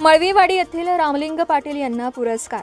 मळवीवाडी येथील रामलिंग पाटील यांना पुरस्कार.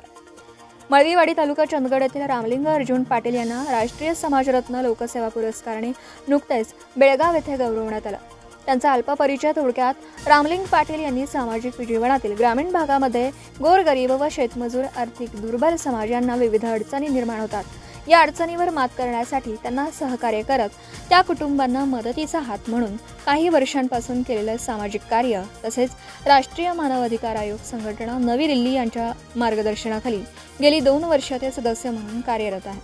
मळवीवाडी तालुका चंदगड येथील रामलिंग अर्जुन पाटील यांना राष्ट्रीय समाजरत्न लोकसेवा पुरस्काराने नुकतेच बेळगाव येथे गौरवण्यात आलं. त्यांचा अल्प परिचय थोडक्यात रामलिंग पाटील यांनी सामाजिक जीवनातील ग्रामीण भागामध्ये गोरगरीब व शेतमजूर आर्थिक दुर्बल समाज यांना विविध अडचणी निर्माण होतात. या अडचणीवर मात करण्यासाठी त्यांना सहकार्य करत त्या कुटुंबांना मदतीचा हात म्हणून काही वर्षांपासून केलेलं सामाजिक कार्य तसेच राष्ट्रीय मानवाधिकार आयोग संघटना नवी दिल्ली यांच्या मार्गदर्शनाखाली गेली दोन वर्ष ते सदस्य म्हणून कार्यरत आहे.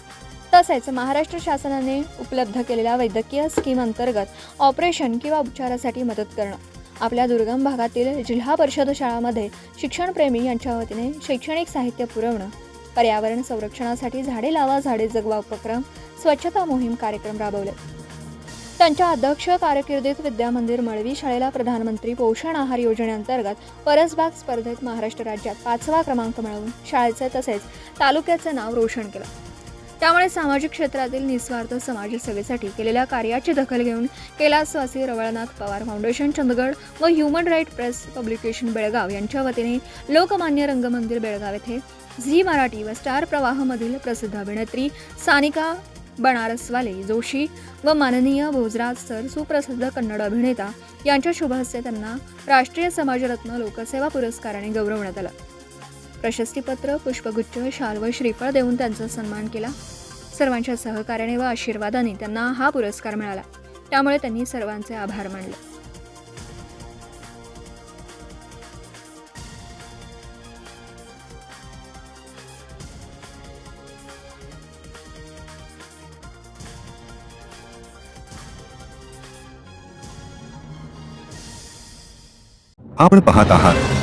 तसेच महाराष्ट्र शासनाने उपलब्ध केलेल्या वैद्यकीय स्कीम अंतर्गत ऑपरेशन किंवा उपचारासाठी मदत करणं आपल्या दुर्गम भागातील जिल्हा परिषद शाळांमध्ये शिक्षणप्रेमी यांच्या वतीने शैक्षणिक साहित्य पुरवणं पर्यावरण संरक्षणासाठी झाडे लावा झाडे जगवा उपक्रम स्वच्छता मोहीम कार्यक्रम राबवले. त्यांच्या अध्यक्ष कारकिर्दीत विद्यामंदिर मळवी शाळेला प्रधानमंत्री पोषण आहार योजनेअंतर्गत परसबाग स्पर्धेत महाराष्ट्र राज्यात पाचवा क्रमांक मिळवून शाळेचे तसेच तालुक्याचे नाव रोशन केलं. त्यामुळे सामाजिक क्षेत्रातील निस्वार्थ समाजसेवेसाठी केलेल्या कार्याची दखल घेऊन कैलासवासी रवळनाथ पवार फाउंडेशन चंदगड व human right press publication Belgaum यांच्या वतीने लोकमान्य रंगमंदिर बेळगाव येथे झी मराठी व स्टार प्रवाहमधील प्रसिद्ध अभिनेत्री सानिका बनारसवाले जोशी व माननीय भोजराज सर सुप्रसिद्ध कन्नड अभिनेता यांच्या शुभहस्ते त्यांना राष्ट्रीय समाजरत्न लोकसेवा पुरस्काराने गौरवण्यात आलं. प्रशस्तीपत्र पुष्पगुच्छ शाल व श्रीफळ देऊन त्यांचा सन्मान केला. सर्वांच्या सहकार्याने व आशीर्वादाने त्यांना हा पुरस्कार मिळाला. त्यामुळे त्यांनी सर्वांचे आभार मानले. आपण पाहत आहात